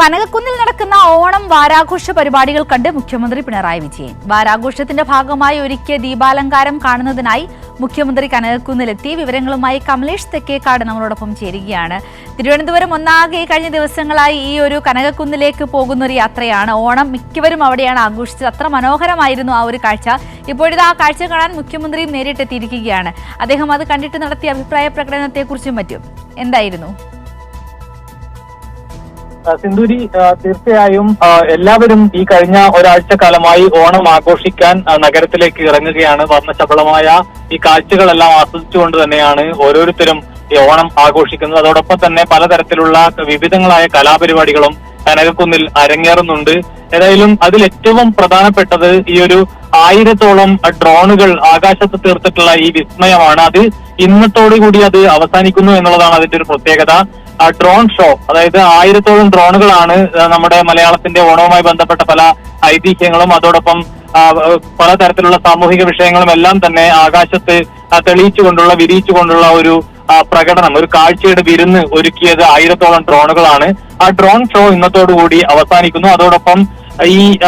കനകക്കുന്നിൽ നടക്കുന്ന ഓണം വാരാഘോഷ പരിപാടികൾ കണ്ട് മുഖ്യമന്ത്രി പിണറായി വിജയൻ. വാരാഘോഷത്തിന്റെ ഭാഗമായി ഒരുക്കിയ ദീപാലങ്കാരം കാണുന്നതിനായി മുഖ്യമന്ത്രി കനകക്കുന്നിലെത്തി. വിവരങ്ങളുമായി കമലേഷ് തെക്കേക്കാട് നമ്മളോടൊപ്പം ചേരുകയാണ്. തിരുവനന്തപുരം ഒന്നാകെ കഴിഞ്ഞ ദിവസങ്ങളായി ഈ ഒരു കനകക്കുന്നിലേക്ക് പോകുന്ന ഒരു യാത്രയാണ് ഓണം. മിക്കവരും അവിടെയാണ് ആഘോഷിച്ചത്. അത്ര മനോഹരമായിരുന്നു ആ ഒരു കാഴ്ച. ഇപ്പോഴിത് ആ കാഴ്ച കാണാൻ മുഖ്യമന്ത്രിയും നേരിട്ടെത്തിയിരിക്കുകയാണ്. അദ്ദേഹം അത് കണ്ടിട്ട് നടത്തിയ അഭിപ്രായ പ്രകടനത്തെക്കുറിച്ചും മറ്റും. എന്തായിരുന്നു? സിന്ധൂരി തീർച്ചയായും എല്ലാവരും ഈ കഴിഞ്ഞ ഒരാഴ്ച കാലമായി ഓണം ആഘോഷിക്കാൻ നഗരത്തിലേക്ക് ഇറങ്ങുകയാണ്. വർണശബളമായ ഈ കാഴ്ചകളെല്ലാം ആസ്വദിച്ചുകൊണ്ട് തന്നെയാണ് ഓരോരുത്തരും ഈ ഓണം ആഘോഷിക്കുന്നത്. അതോടൊപ്പം തന്നെ പലതരത്തിലുള്ള വിവിധങ്ങളായ കലാപരിപാടികളും കനകക്കുന്നിൽ അരങ്ങേറുന്നുണ്ട്. ഏതായാലും അതിൽ ഏറ്റവും പ്രധാനപ്പെട്ടത് ഈ ഒരു ആയിരത്തോളം ഡ്രോണുകൾ ആകാശത്ത് തീർത്തിട്ടുള്ള ഈ വിസ്മയമാണ്. അത് ഇന്നത്തോടുകൂടി അത് അവസാനിക്കുന്നു എന്നുള്ളതാണ് അതിന്റെ ഒരു പ്രത്യേകത. ഡ്രോൺ ഷോ അതായത് ആയിരത്തോളം ഡ്രോണുകളാണ് നമ്മുടെ മലയാളത്തിന്റെ ഓണവുമായി ബന്ധപ്പെട്ട പല ഐതിഹ്യങ്ങളും അതോടൊപ്പം പല തരത്തിലുള്ള സാമൂഹിക വിഷയങ്ങളും എല്ലാം തന്നെ ആകാശത്ത് തെളിയിച്ചുകൊണ്ടുള്ള വിരിയിച്ചുകൊണ്ടുള്ള ഒരു പ്രകടനം ഒരു കാഴ്ചയുടെ വിരുന്ന് ഒരുക്കിയത് ആയിരത്തോളം ഡ്രോണുകളാണ് ആ ഡ്രോൺ ഷോ ഇന്നത്തോടുകൂടി അവസാനിക്കുന്നു. അതോടൊപ്പം ഈ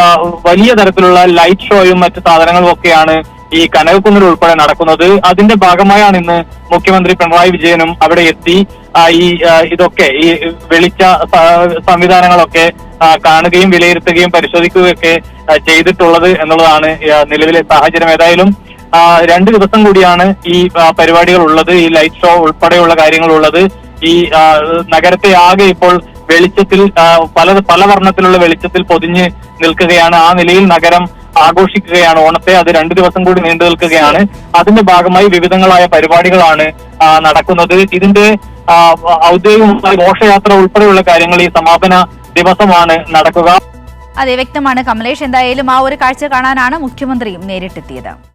വലിയ തരത്തിലുള്ള ലൈറ്റ് ഷോയും മറ്റു സാധനങ്ങളും ഒക്കെയാണ് ഈ കനകക്കുന്നിൽ ഉൾപ്പെടെ നടക്കുന്നത്. അതിന്റെ ഭാഗമായാണ് ഇന്ന് മുഖ്യമന്ത്രി പിണറായി വിജയനും അവിടെ എത്തി ഈ ഇതൊക്കെ ഈ വെളിച്ച സംവിധാനങ്ങളൊക്കെ കാണുകയും വിലയിരുത്തുകയും പരിശോധിക്കുകയൊക്കെ ചെയ്തിട്ടുള്ളത് എന്നുള്ളതാണ് നിലവിലെ സാഹചര്യം. ഏതായാലും രണ്ട് ദിവസം കൂടിയാണ് ഈ പരിപാടികൾ ഉള്ളത് ഈ ലൈറ്റ് ഷോ ഉൾപ്പെടെയുള്ള കാര്യങ്ങൾ ഉള്ളത് ഈ നഗരത്തെ ആകെ ഇപ്പോൾ വെളിച്ചത്തിൽ പല പല വർണത്തിലുള്ള വെളിച്ചത്തിൽ പൊതിഞ്ഞ് നിൽക്കുകയാണ്. ആ നിലയിൽ നഗരം ആഘോഷിക്കുകയാണ്. ഓണത്തെ അത് രണ്ടു ദിവസം കൂടി നീണ്ടു നിൽക്കുകയാണ്. അതിന്റെ ഭാഗമായി വിവിധങ്ങളായ പരിപാടികളാണ് നടക്കുന്നത്. ഇതിന്റെ ഔദ്യോഗികമായ ഘോഷയാത്ര ഉൾപ്പെടെയുള്ള കാര്യങ്ങൾ ഈ സമാപന ദിവസമാണ് നടക്കുക. അതെ വ്യക്തമാണ് കമലേഷ്. എന്തായാലും ആ ഒരു കാഴ്ച കാണാനാണ് മുഖ്യമന്ത്രിയും നേരിട്ടെത്തിയത്.